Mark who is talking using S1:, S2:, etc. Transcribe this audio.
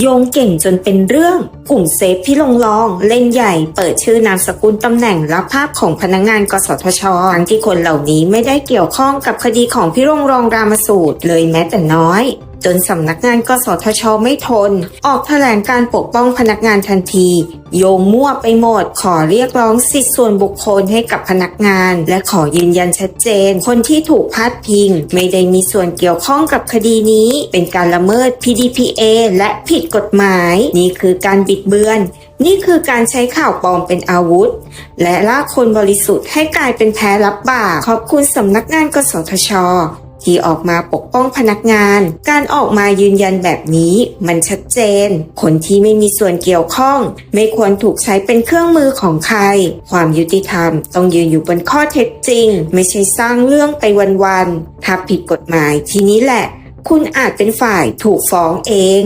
S1: โยงเก่งจนเป็นเรื่อง กลุ่มเซฟที่ลงรอง เล่นใหญ่ เปิดชื่อนามสกุลตำแหน่งและภาพของพนักงาน กสทช ทั้งที่คนเหล่านี้ไม่ได้เกี่ยวข้องกับคดีของพี่รงรองรามสูตรเลยแม้แต่น้อย จนสำนักงานกสทชไม่ทน ออกแถลงการปกป้องพนักงานทันที โยงมั่วไปหมดขอเรียกร้องสิทธิส่วนบุคคลให้กับพนักงาน และขอยืนยันชัดเจน คนที่ถูกพาดพิง ไม่ได้มีส่วนเกี่ยวข้องกับคดีนี้ เป็นการละเมิด PDPA และผิดกฎหมาย นี่คือการบิดเบือน นี่คือการใช้ข่าวปลอมเป็นอาวุธ และลากคนบริสุทธิ์ให้กลายเป็นแพ้รับบาปขอบคุณสำนักงานกสทช ที่ออกมาปกป้องพนักงาน การออกมายืนยันแบบนี้มันชัดเจน คนที่ไม่มีส่วนเกี่ยวข้อง ไม่ควรถูกใช้เป็นเครื่องมือของใคร ความยุติธรรมต้องยืนอยู่บนข้อเท็จจริง ไม่ใช่สร้างเรื่องไปวันๆถ้าผิดกฎหมายทีนี้แหละ คุณอาจเป็นฝ่ายถูกฟ้องเอง